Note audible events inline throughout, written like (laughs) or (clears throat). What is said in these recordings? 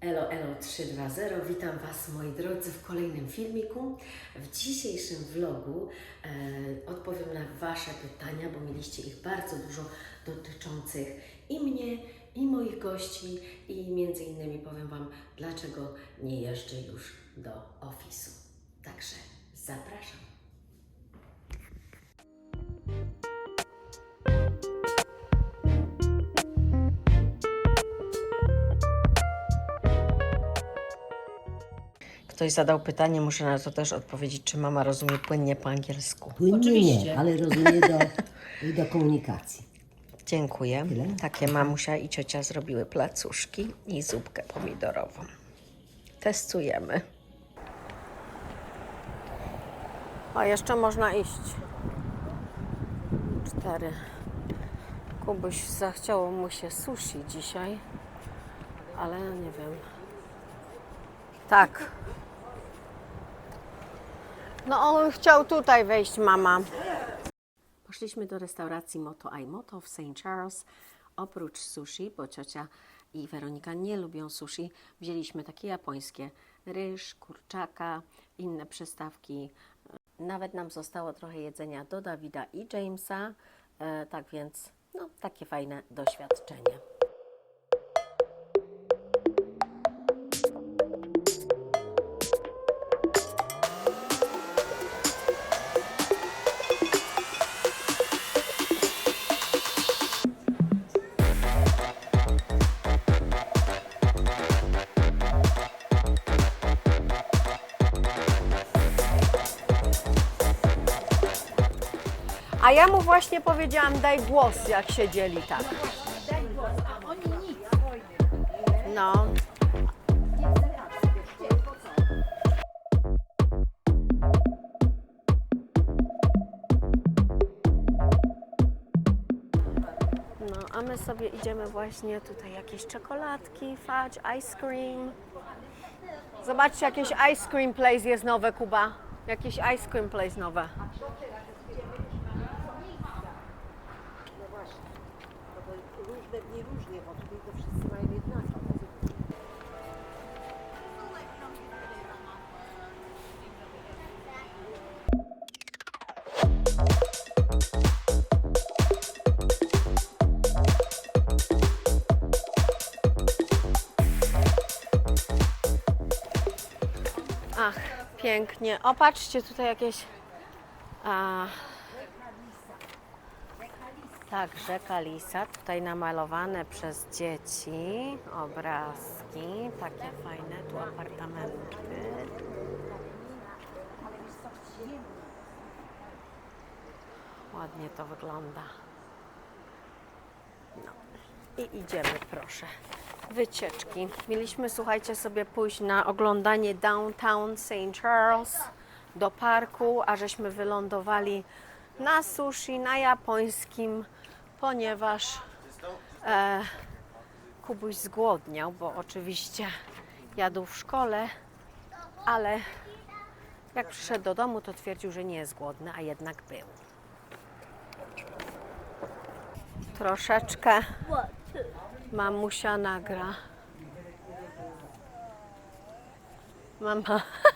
Elo Elo 320, witam Was moi drodzy w kolejnym filmiku. W dzisiejszym vlogu e, odpowiem na Wasze pytania, bo mieliście ich bardzo dużo dotyczących i mnie, i moich gości i między innymi powiem Wam, dlaczego nie jeżdżę już do ofisu. Także zapraszam. Ktoś zadał pytanie, muszę na to też odpowiedzieć, czy mama rozumie płynnie po angielsku. Płynnie Oczywiście. nie, ale rozumie do, (laughs) do komunikacji. Dziękuję. Tyle? Takie mamusia i ciocia zrobiły placuszki i zupkę pomidorową. Testujemy. O, jeszcze można iść. Cztery. Kubuś zachciało mu się sushi dzisiaj, ale nie wiem. Tak. No on chciał tutaj wejść, mama. Poszliśmy do restauracji Moto Aimoto w St. Charles. Oprócz sushi, bo ciocia i Weronika nie lubią sushi, wzięliśmy takie japońskie ryż, kurczaka, inne przystawki. Nawet nam zostało trochę jedzenia do Dawida i Jamesa, e, tak więc no, takie fajne doświadczenie. A ja mu właśnie powiedziałam, daj głos, jak siedzieli tak. No. No, a my sobie idziemy właśnie tutaj jakieś czekoladki, fudge, ice cream. Zobaczcie, jakieś ice cream place jest nowe, Kuba. Jakieś ice cream place nowe. Różne, nie różnie, to wszyscy mają. Ach, pięknie. O, patrzcie, tutaj jakieś. Tak, rzeka Lisa, tutaj namalowane przez dzieci obrazki, takie fajne, tu apartamenty. Ładnie to wygląda. No. I idziemy, proszę. Wycieczki. Mieliśmy, słuchajcie, sobie pójść na oglądanie Downtown St. Charles do parku, a żeśmy wylądowali na sushi, na japońskim, ponieważ e, Kubuś zgłodniał, bo oczywiście jadł w szkole, ale jak przyszedł do domu, to twierdził, że nie jest głodny, a jednak był. Troszeczkę mamusia nagra. Mama. (laughs)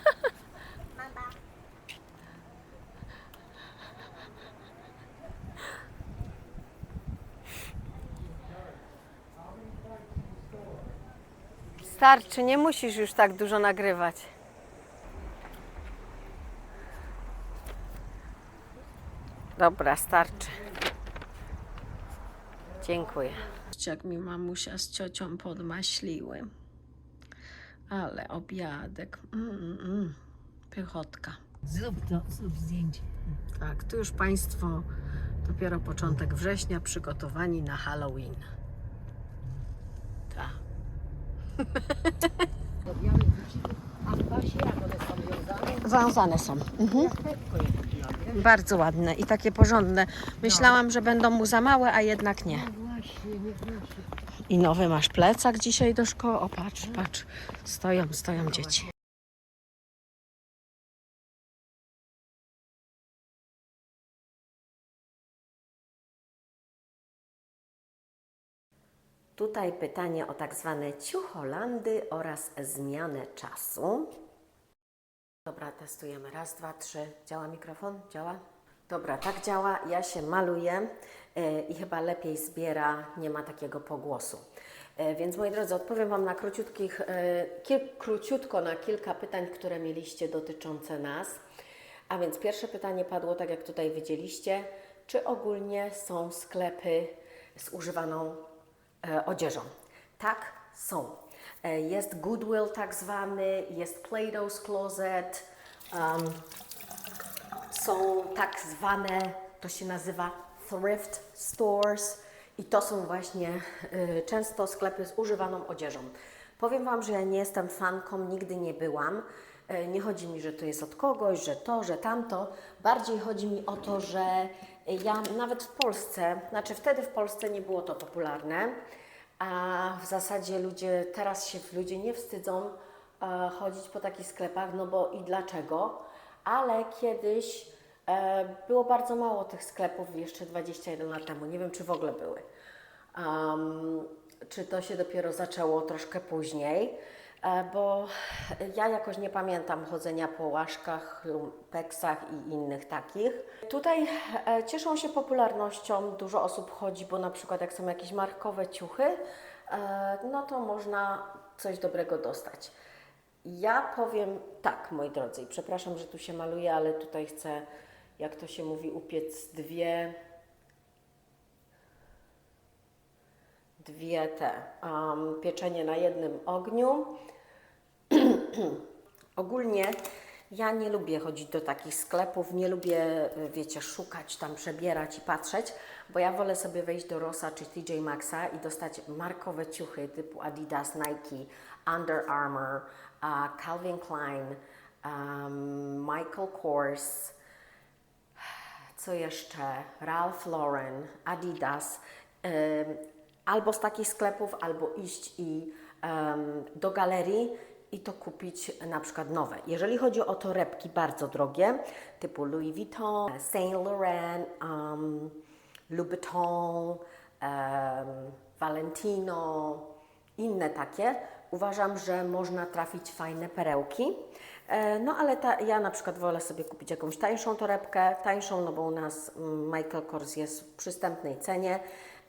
Starczy, nie musisz już tak dużo nagrywać. Dobra, starczy. Dziękuję. Jak mi mamusia z ciocią podmaśliły. Ale obiadek. Mm, mm, pychotka. Zrób to, zrób zdjęcie. Tak, tu już Państwo dopiero początek września przygotowani na Halloween. A w pasie jak one są. Mhm. Bardzo ładne i takie porządne. Myślałam, że będą mu za małe, a jednak nie. I nowy masz plecak dzisiaj do szkoły. O, patrz, patrz. Stoją, stoją dzieci. Tutaj pytanie o tak zwane ciucholandy oraz zmianę czasu. Dobra, testujemy. Raz, dwa, trzy. Działa mikrofon? Działa? Dobra, tak działa. Ja się maluję e, i chyba lepiej zbiera, nie ma takiego pogłosu. E, Więc moi drodzy, odpowiem Wam na króciutkich, kil, króciutko na kilka pytań, które mieliście dotyczące nas. A więc pierwsze pytanie padło, tak jak tutaj widzieliście, czy ogólnie są sklepy z używaną odzieżą? Tak, są. E, Jest Goodwill tak zwany, jest Plato's Closet, um, są tak zwane, to się nazywa thrift stores i to są właśnie y, często sklepy z używaną odzieżą. Powiem Wam, że ja nie jestem fanką, nigdy nie byłam. Nie chodzi mi, że to jest od kogoś, że to, że tamto. Bardziej chodzi mi o to, że ja nawet w Polsce, znaczy wtedy w Polsce nie było to popularne, a w zasadzie ludzie, teraz się ludzie nie wstydzą e, chodzić po takich sklepach, no bo i dlaczego? Ale kiedyś e, było bardzo mało tych sklepów jeszcze 21 lat temu. Nie wiem, czy w ogóle były. Um, czy to się dopiero zaczęło troszkę później, bo ja jakoś nie pamiętam chodzenia po łaszkach, lumpeksach i innych takich. Tutaj e, cieszą się popularnością, dużo osób chodzi, bo na przykład jak są jakieś markowe ciuchy, e, no to można coś dobrego dostać. Ja powiem tak, moi drodzy, i przepraszam, że tu się maluję, ale tutaj chcę, jak to się mówi, upiec dwie dwie te um, pieczenie na jednym ogniu. (clears throat) Ogólnie ja nie lubię chodzić do takich sklepów, nie lubię, y, wiecie, szukać tam, przebierać i patrzeć, bo ja wolę sobie wejść do Rossa czy TJ Maxa i dostać markowe ciuchy typu Adidas, Nike, Under Armour, uh, Calvin Klein, um, Michael Kors, co jeszcze? Ralph Lauren, Adidas. Ym, albo z takich sklepów, albo iść i em, do galerii i to kupić na przykład nowe. Jeżeli chodzi o torebki bardzo drogie, typu Louis Vuitton, Saint Laurent, um, Louboutin, um, Valentino, inne takie, uważam, że można trafić fajne perełki. E, No ale ta, ja na przykład wolę sobie kupić jakąś tańszą torebkę, tańszą, no bo u nas mm, Michael Kors jest w przystępnej cenie.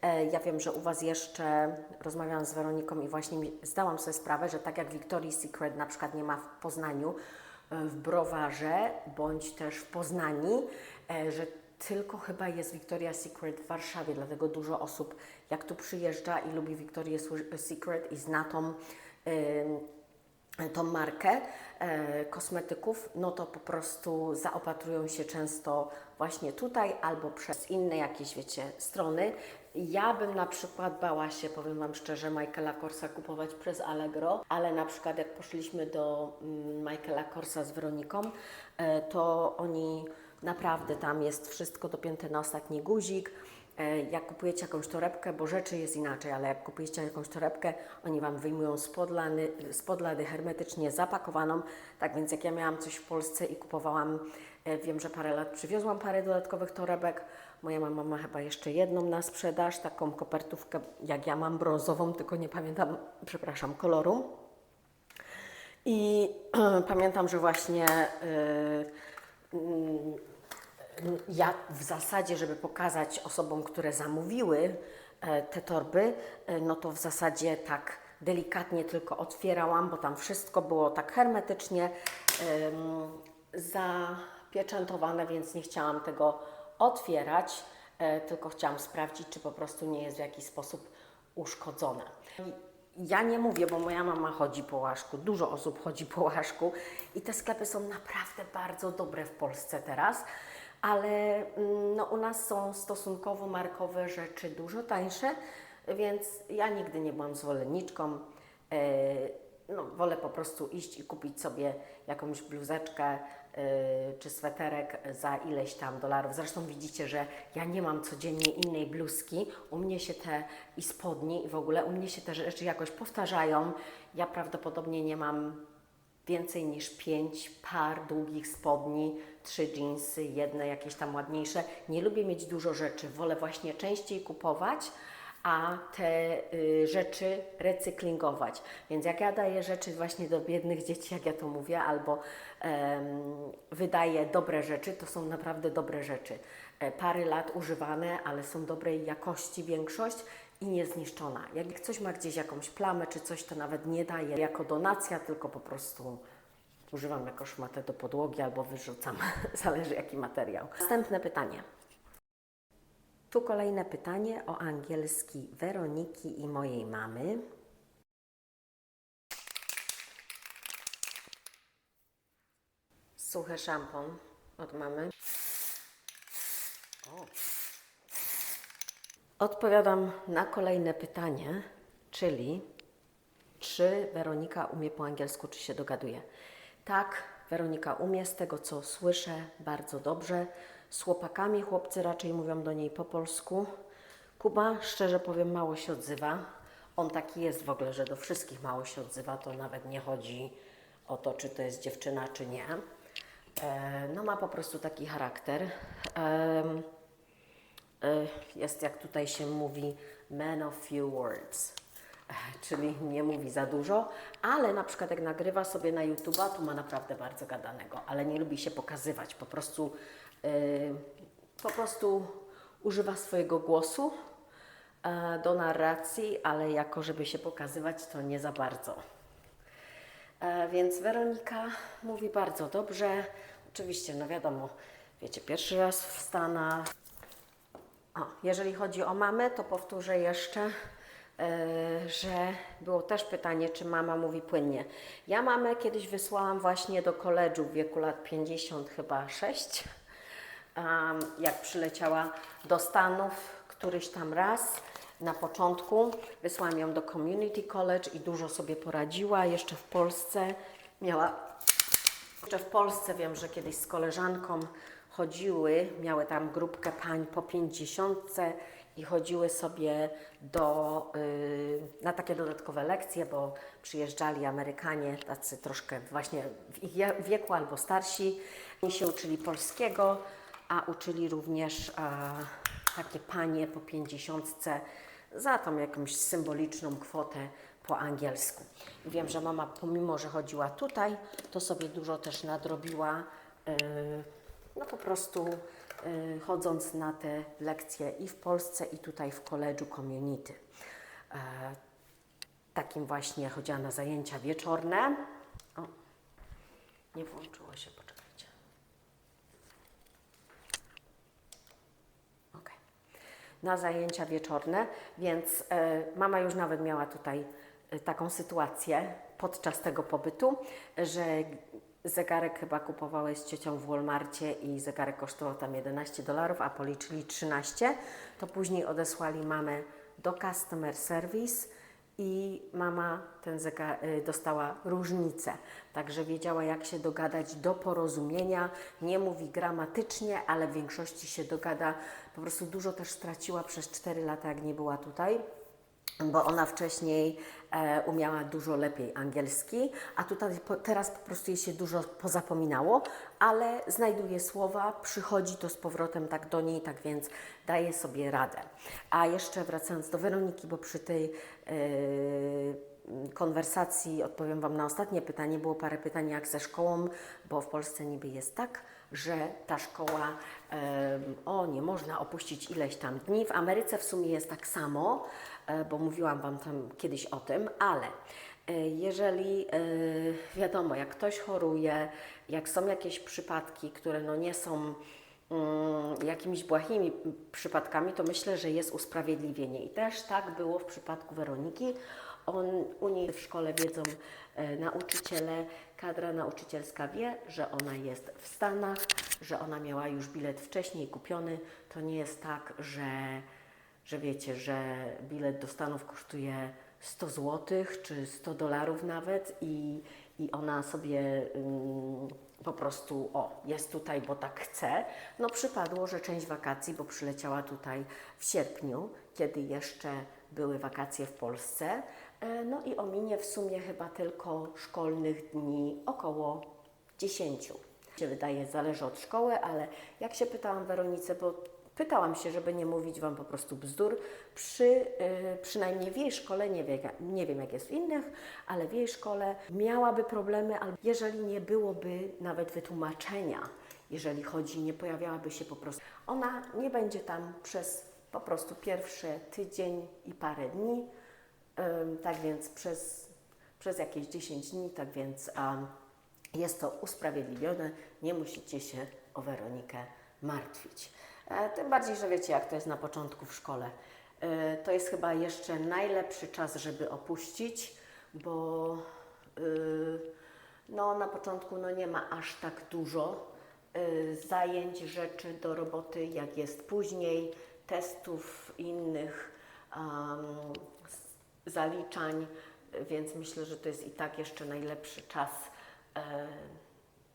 E, Ja wiem, że u Was jeszcze rozmawiałam z Weroniką i właśnie zdałam sobie sprawę, że tak jak Victoria's Secret na przykład nie ma w Poznaniu, e, w Browarze bądź też w Poznani, e, że tylko chyba jest Victoria's Secret w Warszawie, dlatego dużo osób jak tu przyjeżdża i lubi Victoria's Secret i zna tą, tą markę kosmetyków, no to po prostu zaopatrują się często właśnie tutaj albo przez inne jakieś, wiecie, strony. Ja bym na przykład bała się, powiem Wam szczerze, Michaela Korsa kupować przez Allegro, ale na przykład jak poszliśmy do mm, Michaela Korsa z Weroniką, e, to oni naprawdę tam jest wszystko dopięte na ostatni guzik. E, Jak kupujecie jakąś torebkę, bo rzeczy jest inaczej, ale jak kupujecie jakąś torebkę, oni Wam wyjmują spod lady hermetycznie zapakowaną. Tak więc jak ja miałam coś w Polsce i kupowałam, e, wiem, że parę lat przywiozłam parę dodatkowych torebek. Moja mama ma chyba jeszcze jedną na sprzedaż, taką kopertówkę jak ja mam, brązową, tylko nie pamiętam, przepraszam, koloru. I (clears throat) pamiętam, że właśnie y, mm, ja w zasadzie, żeby pokazać osobom, które zamówiły e, te torby, e, no to w zasadzie tak delikatnie tylko otwierałam, bo tam wszystko było tak hermetycznie zapieczętowane, więc nie chciałam tego otwierać, e, tylko chciałam sprawdzić, czy po prostu nie jest w jakiś sposób uszkodzone. Ja nie mówię, bo moja mama chodzi po łaszku, dużo osób chodzi po łaszku i te sklepy są naprawdę bardzo dobre w Polsce teraz, ale mm, no, u nas są stosunkowo markowe rzeczy dużo tańsze, więc ja nigdy nie byłam zwolenniczką. E, no, wolę po prostu iść i kupić sobie jakąś bluzeczkę czy sweterek za ileś tam dolarów. Zresztą widzicie, że ja nie mam codziennie innej bluzki. U mnie się te i spodni i w ogóle u mnie się te rzeczy jakoś powtarzają. Ja prawdopodobnie nie mam więcej niż pięć par długich spodni, trzy dżinsy, jedne jakieś tam ładniejsze. Nie lubię mieć dużo rzeczy, wolę właśnie częściej kupować, a te y, rzeczy recyklingować. Więc jak ja daję rzeczy właśnie do biednych dzieci, jak ja to mówię, albo em, wydaję dobre rzeczy, to są naprawdę dobre rzeczy. E, Parę lat używane, ale są dobrej jakości większość i niezniszczona. Jak coś ma gdzieś jakąś plamę czy coś, to nawet nie daję jako donacja, tylko po prostu używam jako szmatę do podłogi albo wyrzucam, (laughs) zależy jaki materiał. Następne pytanie. Tu kolejne pytanie o angielski Weroniki i mojej mamy. Suchy szampon od mamy. Odpowiadam na kolejne pytanie, czyli czy Weronika umie po angielsku, czy się dogaduje. Tak, Weronika umie, z tego co słyszę, bardzo dobrze. Z chłopakami chłopcy raczej mówią do niej po polsku. Kuba, szczerze powiem, mało się odzywa. On taki jest w ogóle, że do wszystkich mało się odzywa, to nawet nie chodzi o to, czy to jest dziewczyna, czy nie. E, no ma po prostu taki charakter. Em, e, jest, jak tutaj się mówi, man of few words, E, czyli nie mówi za dużo, ale na przykład jak nagrywa sobie na YouTube'a, to ma naprawdę bardzo gadanego, ale nie lubi się pokazywać, po prostu, e, po prostu używa swojego głosu e, do narracji, ale jako żeby się pokazywać, to nie za bardzo. E, Więc Weronika mówi bardzo dobrze. Oczywiście, no wiadomo, wiecie, pierwszy raz w Stanach. O, jeżeli chodzi o mamę, to powtórzę jeszcze, e, że było też pytanie, czy mama mówi płynnie. Ja mamę kiedyś wysłałam właśnie do koledżu w wieku lat 50 chyba 6, um, jak przyleciała do Stanów któryś tam raz na początku. Wysłałam ją do Community College i dużo sobie poradziła. Jeszcze w Polsce miała jeszcze w Polsce wiem, że kiedyś z koleżanką chodziły, miały tam grupkę pań po pięćdziesiątce i chodziły sobie do, y, na takie dodatkowe lekcje, bo przyjeżdżali Amerykanie, tacy troszkę właśnie w ich wieku albo starsi. Oni się uczyli polskiego, a uczyli również a, takie panie po pięćdziesiątce za tą jakąś symboliczną kwotę po angielsku. Wiem, że mama, pomimo że chodziła tutaj, to sobie dużo też nadrobiła, yy, no po prostu yy, chodząc na te lekcje i w Polsce, i tutaj w koledżu community. E, takim właśnie chodziła na zajęcia wieczorne. O, nie włączyło się, Na zajęcia wieczorne, więc e, mama już nawet miała tutaj e, taką sytuację podczas tego pobytu, że zegarek chyba kupowałeś z ciocią w Walmarcie i zegarek kosztował tam 11 dolarów, a policzyli 13, to później odesłali mamę do customer service i mama ten y, dostała różnicę. Także wiedziała, jak się dogadać do porozumienia. Nie mówi gramatycznie, ale w większości się dogada. Po prostu dużo też straciła przez 4 lata, jak nie była tutaj bo ona wcześniej umiała dużo lepiej angielski, a tutaj teraz po prostu jej się dużo pozapominało, ale znajduje słowa, przychodzi to z powrotem tak do niej, tak więc daje sobie radę. A jeszcze wracając do Weroniki, bo przy tej e, konwersacji odpowiem Wam na ostatnie pytanie. Było parę pytań jak ze szkołą, bo w Polsce niby jest tak, że ta szkoła, o nie można opuścić ileś tam dni. W Ameryce w sumie jest tak samo, e, bo mówiłam Wam tam kiedyś o tym, ale e, jeżeli e, wiadomo, jak ktoś choruje, jak są jakieś przypadki, które no nie są mm, jakimiś błahimi przypadkami, to myślę, że jest usprawiedliwienie. I też tak było w przypadku Weroniki. On, u niej w szkole wiedzą e, nauczyciele, kadra nauczycielska wie, że ona jest w Stanach, że ona miała już bilet wcześniej kupiony. To nie jest tak, że, że wiecie, że bilet do Stanów kosztuje 100 zł czy 100 dolarów nawet i, i ona sobie ym, po prostu, o, jest tutaj, bo tak chce. No przypadło, że część wakacji, bo przyleciała tutaj w sierpniu, kiedy jeszcze były wakacje w Polsce, no i ominie w sumie chyba tylko szkolnych dni około 10. Się wydaje, zależy od szkoły, ale jak się pytałam Weronice, bo Pytałam się, żeby nie mówić Wam po prostu bzdur. Przy, y, przynajmniej w jej szkole, nie, wie, nie wiem jak jest w innych, ale w jej szkole miałaby problemy, jeżeli nie byłoby nawet wytłumaczenia, jeżeli chodzi, nie pojawiałaby się po prostu. Ona nie będzie tam przez po prostu pierwszy tydzień i parę dni, tak więc przez, przez jakieś 10 dni, tak więc um, jest to usprawiedliwione, nie musicie się o Weronikę martwić. E, tym bardziej, że wiecie, jak to jest na początku w szkole. E, to jest chyba jeszcze najlepszy czas, żeby opuścić, bo y, no, na początku no, nie ma aż tak dużo y, zajęć, rzeczy do roboty, jak jest później, testów innych, um, zaliczań, więc myślę, że to jest i tak jeszcze najlepszy czas, e,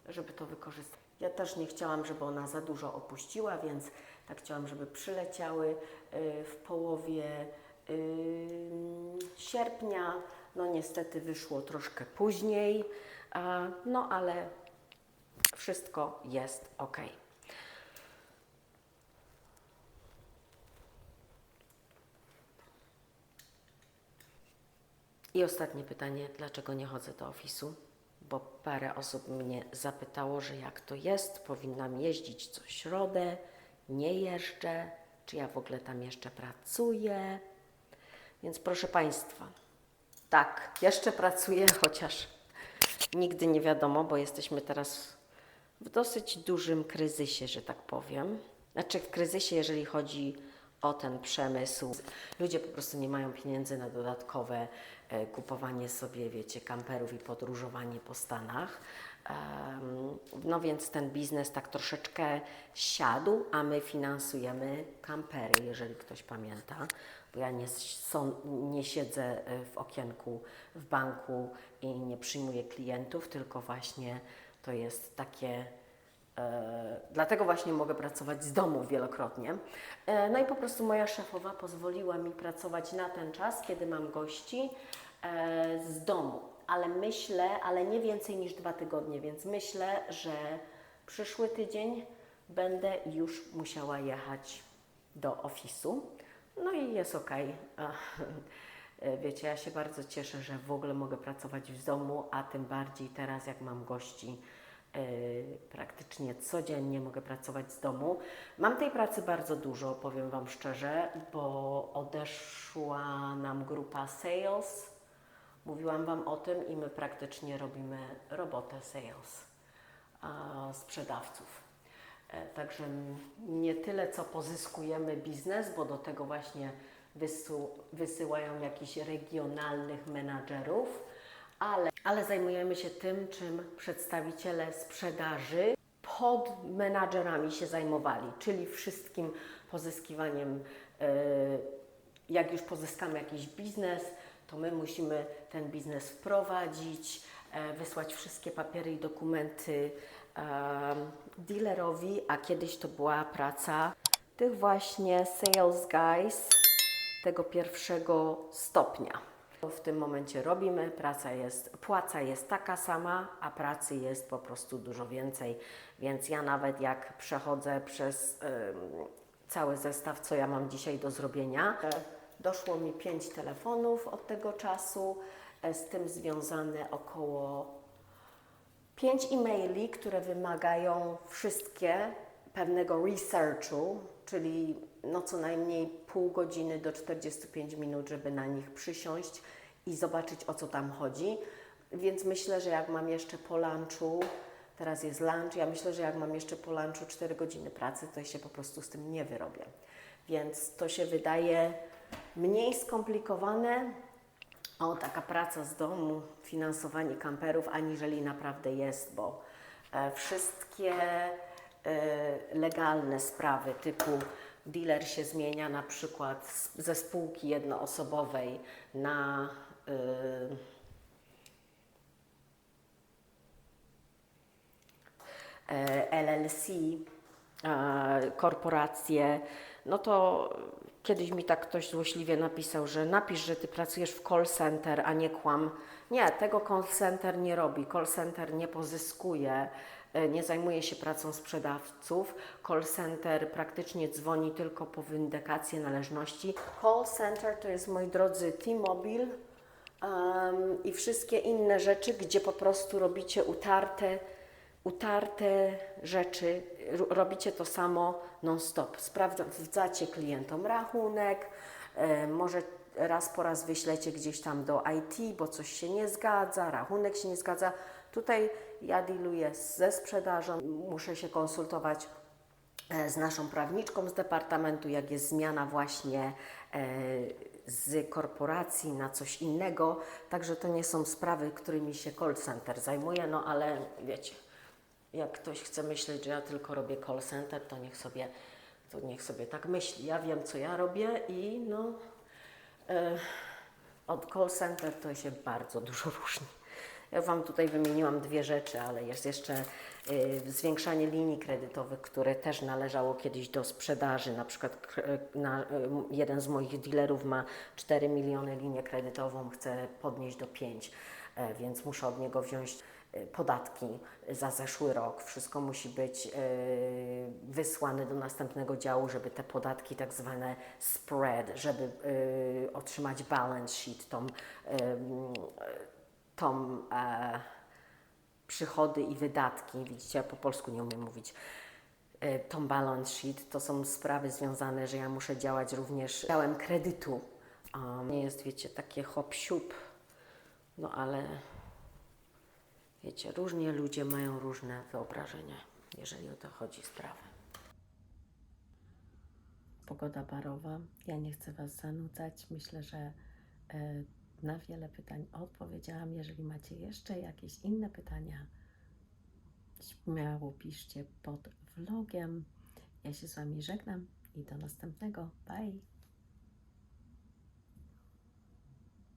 żeby to wykorzystać. Ja też nie chciałam, żeby ona za dużo opuściła, więc tak chciałam, żeby przyleciały e, w połowie ym, sierpnia. No niestety wyszło troszkę później, no ale wszystko jest ok. I ostatnie pytanie, dlaczego nie chodzę do ofisu? Bo parę osób mnie zapytało, że jak to jest, powinnam jeździć co środę, nie jeżdżę, czy ja w ogóle tam jeszcze pracuję. Więc proszę Państwa, tak, jeszcze pracuję, (laughs) chociaż nigdy nie wiadomo, bo jesteśmy teraz w dosyć dużym kryzysie, że tak powiem. Znaczy w kryzysie, jeżeli chodzi o ten przemysł. Ludzie po prostu nie mają pieniędzy na dodatkowe e, kupowanie sobie, wiecie, kamperów i podróżowanie po Stanach. No więc ten biznes tak troszeczkę siadł, a my finansujemy kampery, jeżeli ktoś pamięta, bo ja nie, są, nie siedzę e, w okienku w banku i nie przyjmuję klientów, tylko właśnie to jest takie Dlatego właśnie mogę pracować z domu wielokrotnie. E, No i po prostu moja szefowa pozwoliła mi pracować na ten czas, kiedy mam gości e, z domu. Ale myślę, ale nie więcej niż dwa tygodnie, więc myślę, że przyszły tydzień będę już musiała jechać do ofisu. No i jest ok. Wiecie, ja się bardzo cieszę, że w ogóle mogę pracować w domu, a tym bardziej teraz, jak mam gości praktycznie codziennie mogę pracować z domu. Mam tej pracy bardzo dużo, powiem Wam szczerze, bo odeszła nam grupa sales. Mówiłam Wam o tym i my praktycznie robimy robotę sales, sprzedawców. E, Także nie tyle, co pozyskujemy biznes, bo do tego właśnie wysyłają jakichś regionalnych menadżerów, ale, ale zajmujemy się tym, czym przedstawiciele sprzedaży pod menadżerami się zajmowali, czyli wszystkim pozyskiwaniem, e, jak już pozyskamy jakiś biznes, to my musimy ten biznes wprowadzić, e, wysłać wszystkie papiery i dokumenty em, dealerowi, a kiedyś to była praca tych właśnie sales guys tego pierwszego stopnia. W tym momencie robimy, praca jest, płaca jest taka sama, a pracy jest po prostu dużo więcej, więc ja nawet jak przechodzę przez cały zestaw, co ja mam dzisiaj do zrobienia, e, doszło mi pięć telefonów od tego czasu, e, z tym związane około pięć e-maili, które wymagają wszystkie pewnego researchu, czyli no co najmniej pół godziny do 45 minut, żeby na nich przysiąść i zobaczyć o co tam chodzi. Więc myślę, że jak mam jeszcze po lunchu, teraz jest lunch, ja myślę, że jak mam jeszcze po lunchu 4 godziny pracy, to się po prostu z tym nie wyrobię. Więc to się wydaje mniej skomplikowane, o, taka praca z domu, finansowanie kamperów, aniżeli naprawdę jest, bo e, wszystkie e, legalne sprawy typu dealer się zmienia na przykład ze spółki jednoosobowej na e, e, LLC, korporacje, no to kiedyś mi tak ktoś złośliwie napisał, że napisz, że ty pracujesz w call center, a nie kłam. Nie, tego call center nie robi. Call center nie pozyskuje, nie zajmuje się pracą sprzedawców. Call center praktycznie dzwoni tylko po windykację należności. Call center to jest, moi drodzy, T-Mobile um, i wszystkie inne rzeczy, gdzie po prostu robicie utarte utarte rzeczy, ro- robicie to samo non-stop. Sprawdzacie klientom rachunek, e, może raz po raz wyślecie gdzieś tam do IT, bo coś się nie zgadza, rachunek się nie zgadza. Tutaj ja dealuję ze sprzedażą, muszę się konsultować e, z naszą prawniczką z departamentu, jak jest zmiana właśnie e, z korporacji na coś innego. Także to nie są sprawy, którymi się call center zajmuje, no ale wiecie, jak ktoś chce myśleć, że ja tylko robię call center, to niech sobie, to niech sobie tak myśli. Ja wiem, co ja robię i no, e, od call center to się bardzo dużo różni. Ja Wam tutaj wymieniłam dwie rzeczy, ale jest jeszcze y, zwiększanie linii kredytowych, które też należało kiedyś do sprzedaży. Na przykład k- na, y, jeden z moich dealerów ma 4 miliony linię kredytową, chce podnieść do 5, e, więc muszę od niego wziąć y, podatki za zeszły rok. Wszystko musi być y, wysłane do następnego działu, żeby te podatki tak zwane spread, żeby y, otrzymać balance sheet, tą, tą e, przychody i wydatki. Widzicie, ja po polsku nie umiem mówić. E, Tą balance sheet to są sprawy związane, że ja muszę działać również działem kredytu. A nie jest, wiecie, takie hop siup, no ale wiecie, różnie ludzie mają różne wyobrażenia, jeżeli o to chodzi sprawę. Pogoda barowa. Ja nie chcę Was zanudzać. Myślę, że e, na wiele pytań odpowiedziałam. Jeżeli macie jeszcze jakieś inne pytania, śmiało piszcie pod vlogiem. Ja się z Wami żegnam i do następnego. Bye!